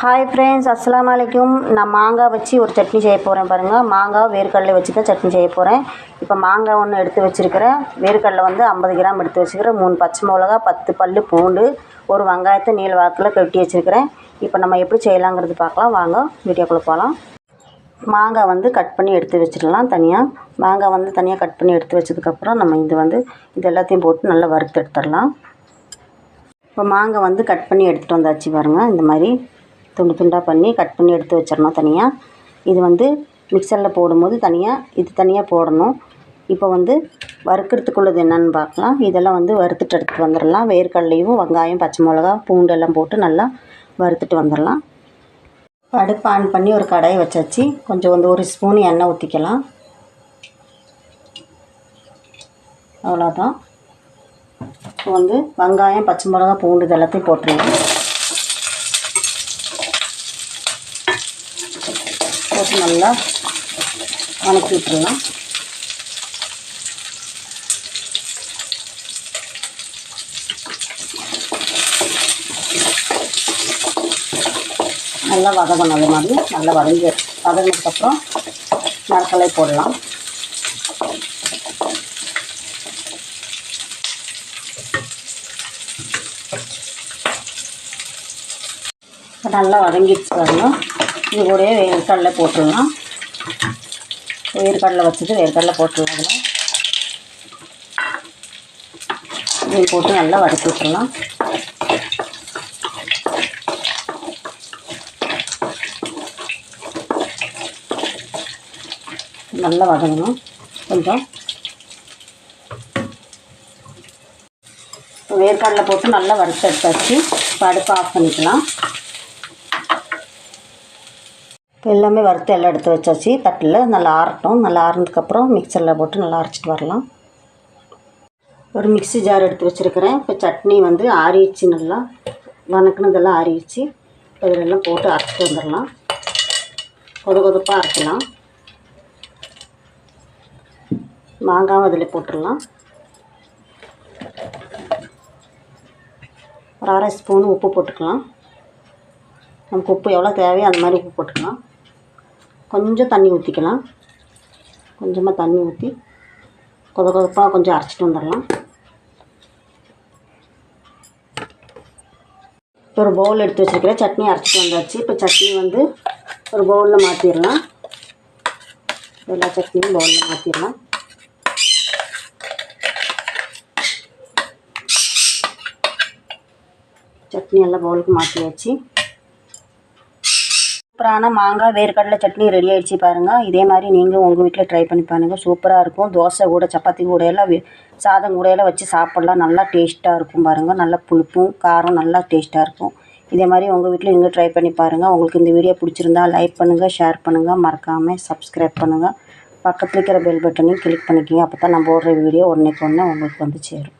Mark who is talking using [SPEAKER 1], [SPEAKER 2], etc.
[SPEAKER 1] Hi friends அஸ்லாம் வலைக்கும் நான் மாங்காய் வச்சு ஒரு சட்னி செய்ய போகிறேன் பாருங்கள் மாங்காய் வேர்க்கடலை வச்சு தான் சட்னி செய்ய போகிறேன் இப்போ மாங்காய் ஒன்று எடுத்து வச்சுருக்கிறேன். வேர்க்கடலை வந்து ஐம்பது கிராம் எடுத்து வச்சுக்கிறேன். மூணு பச்சை மிளகா பத்து பல் பூண்டு ஒரு வெங்காயத்தை நீள் வாக்கில் கட்டி வச்சுருக்கிறேன். இப்போ நம்ம எப்படி செய்யலாங்கிறது பார்க்கலாம். வாங்க வீடியோக்குள்ளே போகலாம் மாங்காய் வந்து கட் பண்ணி எடுத்து வச்சிடலாம் தனியாக மாங்காய் வந்து தனியாக கட் பண்ணி எடுத்து வச்சதுக்கப்புறம் நம்ம இது வந்து இது எல்லாத்தையும் போட்டு நல்லா வறுத்து எடுத்துடலாம். இப்போ மாங்காய் வந்து கட் பண்ணி எடுத்துகிட்டு வந்தாச்சு பாருங்கள் இந்த மாதிரி துண்டு துண்டாக பண்ணி கட் பண்ணி எடுத்து வச்சிடணும் தனியாக இது வந்து மிக்சரில் போடும்போது தனியாக இது தனியாக போடணும். இப்போ வந்து வறுக்கிறதுக்குள்ளது என்னென்னு பார்க்கலாம். இதெல்லாம் வந்து வறுத்துட்டு எடுத்துகிட்டு வந்துடலாம். வேர்க்கடலையும் வெங்காயம் பச்சை மிளகா பூண்டு எல்லாம் போட்டு நல்லா வறுத்துட்டு வந்துடலாம். அடுப்பு ஆன் பண்ணி ஒரு கடாயை வச்சாச்சு. கொஞ்சம் வந்து ஒரு ஸ்பூன் எண்ணெய் ஊற்றிக்கலாம் அவ்வளோதான் இப்போ வந்து வெங்காயம் பச்சை மிளகா பூண்டு இது எல்லாத்தையும் போட்டுருங்க. போட்டு நல்லா வணக்கி விட்டுருலாம் நல்லா வதங்கணும் அது மாதிரி. நல்லா வதங்கி வதங்கினதுக்கப்புறம் நறுக்கலை போடலாம். நல்லா வதங்கிடுச்சு வரணும் இது கூடயே வேர்க்கடலை போட்டுடலாம். வேர்க்கடலை வச்சது வேர்க்கடலை போட்டுடலாம் அதில் இதையும் போட்டு நல்லா வதக்கி விட்டுடலாம். நல்லா வதங்கணும். கொஞ்சம். வேர்க்கடலை போட்டு நல்லா வறுத்து எடுத்தாச்சு. இப்போ அடுப்பு ஆஃப் பண்ணிக்கலாம். எல்லாமே வறுத்து எல்லாம் எடுத்து வச்சாச்சு. தட்டில் நல்லா ஆறட்டும். நல்லா ஆறினதுக்கப்புறம் மிக்சரில் போட்டு நல்லா அரைச்சிட்டு வரலாம். ஒரு மிக்ஸி ஜார் எடுத்து வச்சுருக்கிறேன். இப்போ சட்னி வந்து ஆறிடுச்சு நல்லா. வணக்கினதெல்லாம் ஆறிடுச்சு. இப்போ இதிலெல்லாம் போட்டு அரைச்சிட்டு வந்துடலாம். கொத கொதப்பாக அரைக்கலாம். மாங்காவும் அதில் போட்டுடலாம். ஒரு அரை ஸ்பூன் உப்பு போட்டுக்கலாம். நமக்கு உப்பு எவ்வளோ தேவையோ அந்த மாதிரி உப்பு போட்டுக்கலாம். கொஞ்சம் தண்ணி ஊற்றிக்கலாம் கொஞ்சமாக தண்ணி ஊற்றி கொத கொதப்பாக கொஞ்சம் அரைச்சிட்டு வந்துடலாம். ஒரு பவுல் எடுத்து வச்சுருக்கிறேன் சட்னி அரைச்சிட்டு வந்தாச்சு. இப்போ சட்னி வந்து ஒரு பவுலில் மாற்றிடலாம் எல்லா சட்னியும் பவுலில் மாற்றிடலாம் சட்னி எல்லாம் பவுலுக்கு மாற்றியாச்சு சூப்பரான மாங்காய் வேர்க்கடலை சட்னி ரெடி ஆகிடுச்சு பாருங்கள் இதே மாதிரி நீங்கள் உங்கள் வீட்டில் ட்ரை பண்ணி பாருங்கள் சூப்பராக இருக்கும். தோசை கூட சப்பாத்தி கூட எல்லாம் சாதம் கூட எல்லாம் வச்சு சாப்பிட்லாம். நல்லா டேஸ்ட்டாக இருக்கும் பாருங்கள் நல்லா புளிப்பும் காரம் நல்லா டேஸ்ட்டாக இருக்கும். இதே மாதிரி உங்கள் வீட்டில் நீங்கள் ட்ரை பண்ணி பாருங்கள் உங்களுக்கு இந்த வீடியோ பிடிச்சிருந்தா லைக் பண்ணுங்கள் ஷேர் பண்ணுங்கள் மறக்காமல் சப்ஸ்கிரைப் பண்ணுங்கள் பக்கத்தில் இருக்கிற பெல் பட்டனையும் கிளிக் பண்ணிக்கோங்க. அப்போ தான் நம்ம போடுற வீடியோ உடனே ஒன்று உங்களுக்கு வந்து சேரும்.